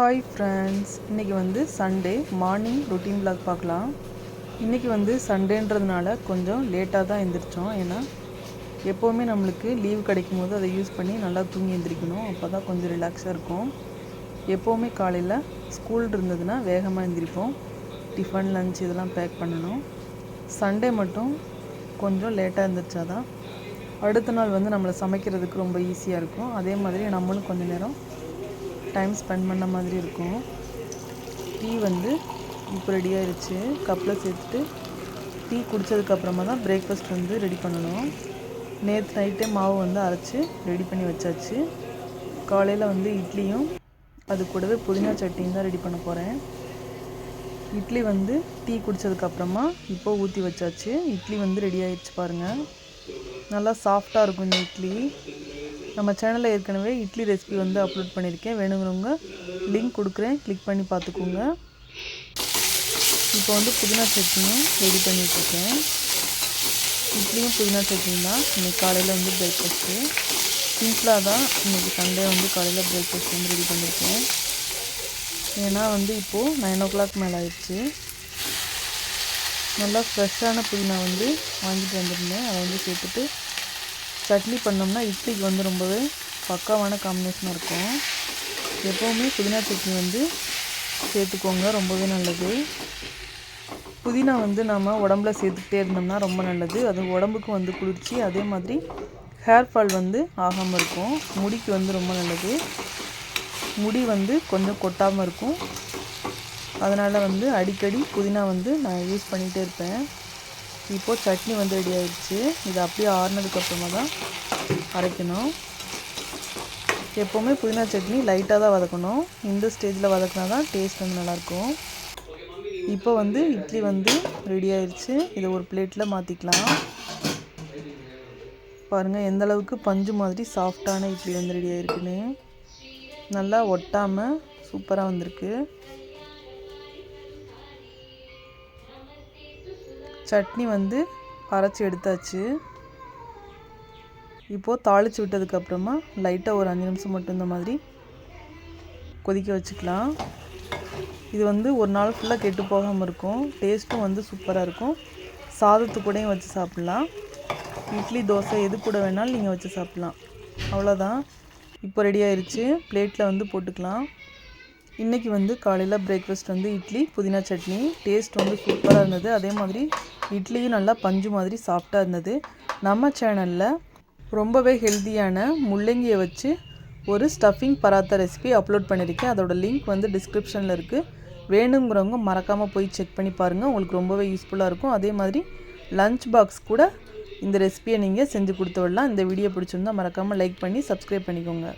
Hi friends இன்றைக்கி வந்து Sunday morning routine black பார்க்கலாம். இன்றைக்கி வந்து சண்டேன்றதுனால கொஞ்சம் லேட்டாக தான் எழுந்திரிச்சோம் ஏன்னா எப்போவுமே நம்மளுக்கு லீவ் கிடைக்கும் போது அதை யூஸ் பண்ணி நல்லா தூங்கி எழுந்திரிக்கணும் அப்போ தான் கொஞ்சம் ரிலாக்ஸாக இருக்கும். எப்போவுமே காலையில் ஸ்கூல் இருந்ததுன்னா வேகமாக எழுந்திரிப்போம் டிஃபன் லஞ்ச் இதெல்லாம் பேக் பண்ணணும். சண்டே மட்டும் கொஞ்சம் லேட்டாக எழுந்திரிச்சாதான் அடுத்த நாள் வந்து நம்மளை சமைக்கிறதுக்கு ரொம்ப ஈஸியாக இருக்கும். அதே மாதிரி நம்மளும் கொஞ்சம் நேரம் டைம் ஸ்பெண்ட் பண்ண மாதிரி இருக்கும். டீ வந்து இப்போ ரெடி ஆயிடுச்சு கப்பில் சேர்த்துட்டு டீ குடித்ததுக்கப்புறமா தான் பிரேக்ஃபாஸ்ட் வந்து ரெடி பண்ணணும். நேற்று நைட்டே மாவு வந்து அரைச்சி ரெடி பண்ணி வச்சாச்சு. காலையில் வந்து இட்லியும் அது கூடவே புதினா சட்னியும் தான் ரெடி பண்ண போகிறேன் இட்லி வந்து டீ குடித்ததுக்கப்புறமா இப்போ ஊற்றி வச்சாச்சு. இட்லி வந்து ரெடி ஆயிடுச்சு பாருங்கள் நல்லா சாஃப்டாக இருக்கும் இந்த இட்லி. நம்ம சேனலில் ஏற்கனவே இட்லி ரெசிபி வந்து அப்லோட் பண்ணியிருக்கேன் வேணுங்கிறவங்க லிங்க் கொடுக்குறேன். கிளிக் பண்ணி பார்த்துக்கோங்க. இப்போ வந்து புதினா சட்னியும் ரெடி பண்ணிகிட்ருக்கேன் இட்லியும் புதினா சட்னி தான். இன்றைக்கி காலையில் வந்து பிரேக்ஃபாஸ்ட்டு சிம்பிளாக தான் இன்றைக்கி சண்டே வந்து காலையில் பிரேக்ஃபாஸ்ட் வந்து ரெடி பண்ணியிருக்கேன் ஏன்னா வந்து இப்போது நைன் ஓ கிளாக் மேலே ஆயிடுச்சு. நல்லா ஃப்ரெஷ்ஷான புதினா வந்து வாங்கிட்டு வந்திருந்தேன். அதை வந்து சேர்த்துட்டு சட்னி பண்ணோம்னா இட்லிக்கு வந்து ரொம்பவே பக்காவான காம்பினேஷனாக இருக்கும். எப்போவுமே புதினா சட்னி வந்து சேர்த்துக்கோங்க ரொம்பவே நல்லது. புதினா வந்து நம்ம உடம்புல சேர்த்துக்கிட்டே இருந்தோம்னா ரொம்ப நல்லது. அது உடம்புக்கு வந்து குளிர்ச்சி அதே மாதிரி ஹேர் ஃபால் வந்து ஆகாமல் இருக்கும். முடிக்கு வந்து ரொம்ப நல்லது. முடி வந்து கொஞ்சம் கொட்டாமல் இருக்கும். அதனால் வந்து அடிக்கடி புதினா வந்து நான் யூஸ் பண்ணிகிட்டே இருப்பேன். இப்போது சட்னி வந்து ரெடி ஆகிடுச்சு இது அப்படியே ஆறுனதுக்கப்புறமா தான் அரைக்கணும். எப்போவுமே புதினா சட்னி லைட்டாக தான் வதக்கணும். இந்த ஸ்டேஜில் வதக்கினா தான் டேஸ்ட் வந்து நல்லாயிருக்கும். இப்போ வந்து இட்லி வந்து ரெடி ஆயிடுச்சு இதை ஒரு பிளேட்டில் மாற்றிக்கலாம் பாருங்கள் எந்த அளவுக்கு பஞ்சு மாதிரி சாஃப்டான இட்லி வந்து ரெடி ஆகிருக்குன்னு நல்லா ஒட்டாமல் சூப்பராக வந்திருக்கு. சட்னி வந்து அரைச்சி எடுத்தாச்சு. இப்போது தாளித்து விட்டதுக்கப்புறமா லைட்டாக ஒரு அஞ்சு நிமிஷம் மட்டும் இந்த மாதிரி கொதிக்க வச்சுக்கலாம். இது வந்து ஒரு நாள் ஃபுல்லாக கெட்டு போகாமல் இருக்கும். டேஸ்ட்டும் வந்து சூப்பராக இருக்கும். சாதத்து கூடயும் வச்சு சாப்பிட்லாம். இட்லி தோசை எது கூட வேணாலும் நீங்கள் வச்சு சாப்பிட்லாம். அவ்வளோதான் இப்போ ரெடி ஆயிடுச்சு பிளேட்டில் வந்து போட்டுக்கலாம். இன்றைக்கி வந்து காலையில் பிரேக்ஃபாஸ்ட் வந்து இட்லி புதினா சட்னி. டேஸ்ட் வந்து சூப்பராக இருந்தது. அதே மாதிரி இட்லியும் நல்லா பஞ்சு மாதிரி சாஃப்டாக இருந்தது. நம்ம சேனலில் ரொம்பவே ஹெல்த்தியான முள்ளங்கியை வச்சு ஒரு ஸ்டஃபிங் பராத்தா ரெசிபி அப்லோட் பண்ணியிருக்கேன் அதோட லிங்க் வந்து டிஸ்கிரிப்ஷனில் இருக்குது வேணுங்கிறவங்க மறக்காமல் போய் செக் பண்ணி பாருங்கள் உங்களுக்கு ரொம்பவே யூஸ்ஃபுல்லாக இருக்கும். அதே மாதிரி லஞ்ச் பாக்ஸ் கூட இந்த ரெசிபியை நீங்கள் செஞ்சு கொடுத்து விடலாம். இந்த வீடியோ பிடிச்சிருந்தா மறக்காமல் லைக் பண்ணி சப்ஸ்கிரைப் பண்ணிக்கோங்க.